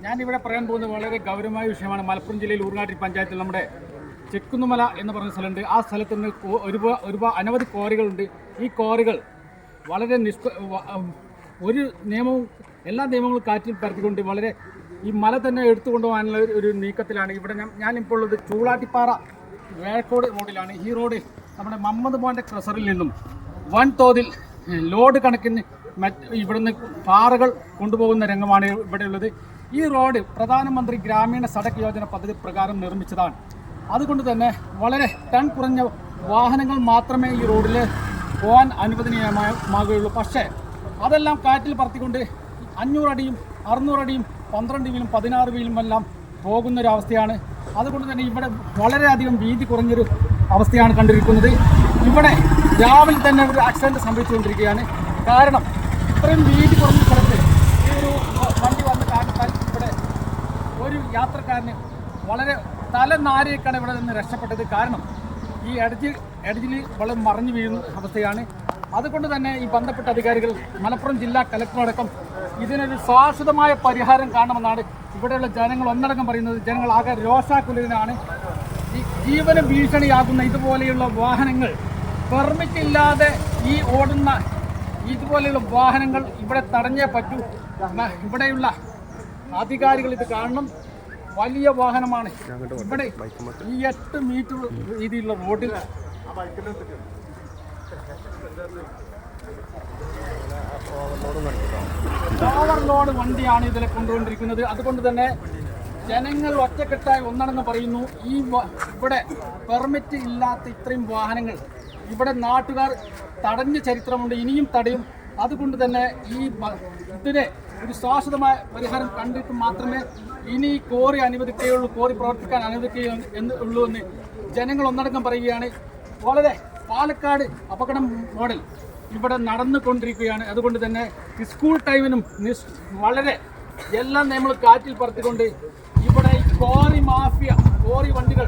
ഞാനിവിടെ പറയാൻ പോകുന്ന വളരെ ഗൗരവമായ വിഷയമാണ്. മലപ്പുറം ജില്ലയിൽ ഊർങ്ങാട്ടി പഞ്ചായത്തിൽ നമ്മുടെ ചെക്കുന്നുമല എന്ന് പറഞ്ഞ സ്ഥലമുണ്ട്. ആ സ്ഥലത്ത് നിന്ന് ഒരുപാട് ഒരുപാട് അനവധി കോറികളുണ്ട് ഈ കോറികൾ വളരെ നിഷ്ക ഒരു നിയമവും എല്ലാ നിയമങ്ങളും കാറ്റിൽ പരത്തിക്കൊണ്ട് വളരെ ഈ മല തന്നെ എടുത്തുകൊണ്ടുപോകാനുള്ള ഒരു- നീക്കത്തിലാണ്. ഇവിടെ ഞാൻ ഞാനിപ്പോൾ ഉള്ളത് ചൂളാട്ടിപ്പാറ വേഴക്കോട് റോഡിലാണ്. ഈ റോഡ് നമ്മുടെ മമ്മദ് മോന്റെ ക്രസറിൽ നിന്നും വൻതോതിൽ ലോഡ് കണക്കിന് മറ്റ് ഇവിടുന്ന് പാറകൾ കൊണ്ടുപോകുന്ന രംഗമാണ് ഇവിടെയുള്ളത് ഈ റോഡ് പ്രധാനമന്ത്രി ഗ്രാമീണ സടക്ക് യോജന പദ്ധതി പ്രകാരം നിർമ്മിച്ചതാണ്. അതുകൊണ്ട് തന്നെ വളരെ ടൺ കുറഞ്ഞ വാഹനങ്ങൾ മാത്രമേ ഈ റോഡിൽ പോകാൻ അനുവദനീയമാകുകയുള്ളൂ. പക്ഷേ അതെല്ലാം കാറ്റിൽ പറത്തിക്കൊണ്ട് അഞ്ഞൂറടിയും അറുന്നൂറടിയും പന്ത്രണ്ട് വീലും പതിനാറ് വീലും എല്ലാം പോകുന്നൊരവസ്ഥയാണ്. അതുകൊണ്ട് തന്നെ ഇവിടെ വളരെയധികം വീതി കുറഞ്ഞൊരു അവസ്ഥയാണ് കണ്ടിരിക്കുന്നത്. ഇവിടെ രാവിലെ തന്നെ ഒരു ആക്സിഡന്റ് സംഭവിച്ചുകൊണ്ടിരിക്കുകയാണ്. കാരണം ഇത്രയും വീതി കുറഞ്ഞ സ്ഥലത്ത് ഈ ഒരു വണ്ടി വന്ന കാരണത്താൽ ഇവിടെ ഒരു യാത്രക്കാരന് വളരെ തലനാരിയൊക്കെയാണ് ഇവിടെ നിന്ന് രക്ഷപ്പെട്ടത്. കാരണം ഈ എഡ്ജ് എഡ്ജിൽ വളരെ മറിഞ്ഞു വീഴുന്ന അവസ്ഥയാണ്. അതുകൊണ്ട് തന്നെ ഈ ബന്ധപ്പെട്ട അധികാരികൾ മലപ്പുറം ജില്ലാ കലക്ടറടക്കം ഇതിനൊരു ശാശ്വതമായ പരിഹാരം കാണണമെന്നാണ് ഇവിടെയുള്ള ജനങ്ങൾ ഒന്നടങ്കം പറയുന്നത്. ജനങ്ങൾ ആകെ രോഷാകുലനാണ് ഈ ജീവന ഭീഷണിയാകുന്ന ഇതുപോലെയുള്ള വാഹനങ്ങൾ പെർമിറ്റ് ഇല്ലാതെ ഈ ഓടുന്ന ഇതുപോലെയുള്ള വാഹനങ്ങൾ ഇവിടെ തടഞ്ഞേ പറ്റൂ. ഇവിടെയുള്ള അധികാരികൾ ഇത് കാണണം. വലിയ വാഹനമാണ്. ഇവിടെ ഈ എട്ട് മീറ്റർ രീതിയിലുള്ള റോഡിൽ ഓവർലോഡ് വണ്ടിയാണ് ഇതിലെ കൊണ്ടുകൊണ്ടിരിക്കുന്നത് അതുകൊണ്ട് തന്നെ ജനങ്ങൾ ഒറ്റക്കെട്ടായി ഒന്നാണെന്ന് പറയുന്നു. ഈ ഇവിടെ പെർമിറ്റ് ഇല്ലാത്ത ഇത്രയും വാഹനങ്ങൾ. ഇവിടെ നാട്ടുകാർ തടഞ്ഞ ചരിത്രമുണ്ട്. ഇനിയും തടയും. അതുകൊണ്ട് തന്നെ ഈ ഇതിന് ഒരു ശാശ്വതമായ പരിഹാരം കണ്ടിട്ട് മാത്രമേ ഇനി കോറി അനുവദിക്കുകയുള്ളൂ കോറി പ്രവർത്തിക്കാൻ അനുവദിക്കുകയുള്ളൂ എന്ന് ഉള്ളൂ എന്ന് ജനങ്ങൾ ഒന്നടങ്കം പറയുകയാണ്. വളരെ പാലക്കാട് അപകടം മോഡൽ ഇവിടെ നടന്നുകൊണ്ടിരിക്കുകയാണ്. അതുകൊണ്ട് തന്നെ സ്കൂൾ ടൈമിനും വളരെ എല്ലാം നമ്മൾ കാറ്റിൽ പറത്തിക്കൊണ്ട് ഇവിടെ കോറി മാഫിയ കോറി വണ്ടികൾ